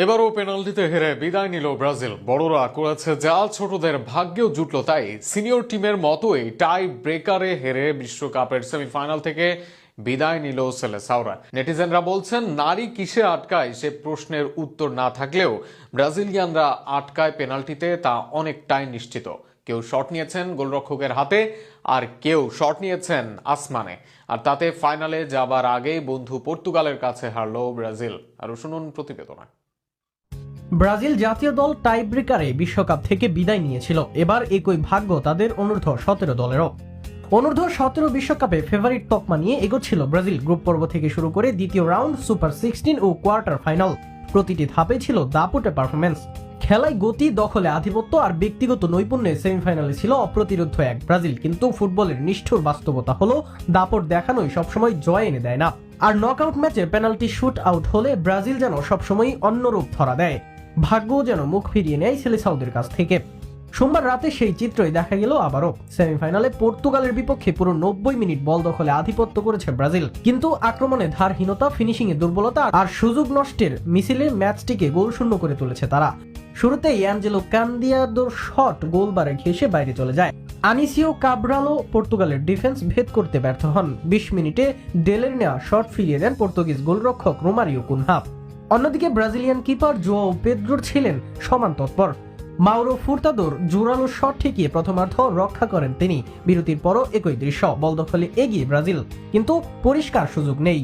এবারও পেনাল্টিতে হেরে বিদায় নিল ব্রাজিল। বড়রা করেছে জাল ছোটদের ভাগ্যেও জুটল, তাই সিনিয়র টিমের মতোই টাই ব্রেকারে হেরে বিশ্বকাপের সেমিফাইনাল থেকে বিদায় নিল সেলেসাওরা। নেটিজেনরা বলছেন, নারী কিসে আটকায় সে প্রশ্নের উত্তর না থাকলেও ব্রাজিলিয়ানরা আটকায় পেনাল্টিতে তা অনেকটাই নিশ্চিত। কেউ শট নিয়েছেন গোলরক্ষকের হাতে, আর কেউ শট নিয়েছেন আসমানে। আর তাতে ফাইনালে যাবার আগেই বন্ধু পর্তুগালের কাছে হারল ব্রাজিল। আরও শুনুন প্রতিবেদনা। ব্রাজিল জাতীয় দল টাইব্রেকারে বিশ্বকাপ থেকে বিদায় নিয়েছিল। এবার একই ভাগ্য তাদের অনূর্ধ্ব সতেরো দলেরও। অনূর্ধ্ব সতেরো বিশ্বকাপে ফেভারিট তকমা নিয়ে এগোচ্ছিল ব্রাজিল। গ্রুপ পর্ব থেকে শুরু করে দ্বিতীয় রাউন্ড সুপার সিক্সটিন ও কোয়ার্টার ফাইনাল প্রতিটি ধাপে ছিল দাপুটে পারফরমেন্স খেলায় গতি, দখলে আধিপত্য আর ব্যক্তিগত নৈপুণ্যে সেমিফাইনালে ছিল অপ্রতিরোধ এক ব্রাজিল। কিন্তু ফুটবলের নিষ্ঠুর বাস্তবতা হলো, দাপট দেখানোই সবসময় জয় এনে দেয় না। আর নকআউট ম্যাচে পেনাল্টি শুট আউট হলে ব্রাজিল যেন সবসময় অন্য রূপ ধরা দেয়। ভাগ্য যেন মুখ ফিরিয়ে নেয় সেলেসাউদের কাছ থেকে। সোমবার রাতে সেই চিত্রই দেখা গেল আবারও। সেমিফাইনালে পর্তুগালের বিপক্ষে পুরো নব্বই মিনিট বল দখলে আধিপত্য করেছে ব্রাজিল। কিন্তু আক্রমণে ধারহীনতা ফিনিশিং এ দুর্বলতা আর সুযোগ নষ্টের মিছিলে ম্যাচটিকে গোল শূন্য করে তুলেছে তারা। শুরুতেই অ্যাঞ্জেলো কান্দিয়াদোর শট গোলবারে ঘেসে বাইরে চলে যায়। আনিসিও কাব্রালো পর্তুগালের ডিফেন্স ভেদ করতে ব্যর্থ হন। বিশ মিনিটে ডেলের নেওয়া শট ফিরিয়ে দেন পর্তুগিজ গোলরক্ষক রোমারিও কুনহাপ অন্যদিকে ব্রাজিলিয়ান কিপার জোয়াও পেদ্রোর ছিলেন সমান তৎপর। মাউরো ফুরতাদোর জোরালো শট ঠেকিয়ে প্রথমার্ধ রক্ষা করেন তিনি। বিরতির পরও একই দৃশ্য, বল দখলে এগিয়ে ব্রাজিল, কিন্তু পরিষ্কার সুযোগ নেই।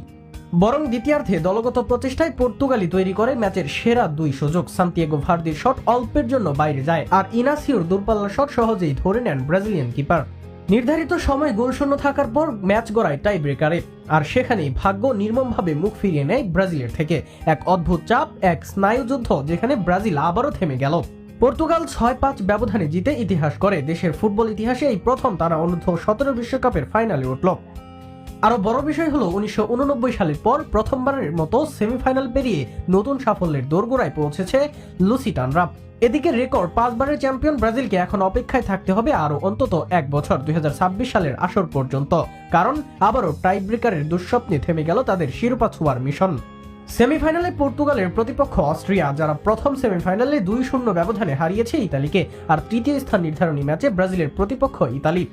বরং দ্বিতীয়ার্ধে দলগত প্রচেষ্টায় পর্তুগালি তৈরি করে ম্যাচের সেরা দুই সুযোগ। সান্তিয়াগো ভার্দির শট অল্পের জন্য বাইরে যায়, আর ইনাসিওর দূরপাল্লা শট সহজেই ধরে নেন ব্রাজিলিয়ান কিপার। নির্ধারিত সময় গোলশূন্য থাকার পর ম্যাচ গড়ায় টাই ব্রেকারে আর সেখানেই ভাগ্য নির্মমভাবে মুখ ফিরিয়ে নেয় ব্রাজিলের থেকে। এক অদ্ভুত চাপ, এক স্নায়ুযুদ্ধ যেখানে ব্রাজিল আবারও থেমে গেল। পর্তুগাল ছয় পাঁচ ব্যবধানে জিতে ইতিহাস করে দেশের ফুটবল ইতিহাসে এই প্রথম তারা অনূর্ধ্ব সতেরো বিশ্বকাপের ফাইনালে উঠল। আরও বড় বিষয় হলো, উনিশশো উননব্বই সালের পর প্রথমবারের মতো সেমিফাইনাল পেরিয়ে নতুন সাফল্যের দোরগোড়ায় পৌঁছেছে লুসি লুসিটানরা। এদিকে রেকর্ড পাঁচবারের চ্যাম্পিয়ন ব্রাজিলকে এখন অপেক্ষায় থাকতে হবে আরও অন্তত এক বছর, দুই হাজার ছাব্বিশ সালের আসর পর্যন্ত। কারণ আবারও টাই ব্রেকারের দুঃস্বপ্নে থেমে গেল তাদের শিরোপা ছোঁয়ার মিশন। সেমিফাইনালে পর্তুগালের প্রতিপক্ষ অস্ট্রিয়া, যারা প্রথম সেমিফাইনালে দুই শূন্য ব্যবধানে হারিয়েছে ইতালিকে, আর তৃতীয় স্থান নির্ধারণী ম্যাচে ব্রাজিলের প্রতিপক্ষ ইতালি।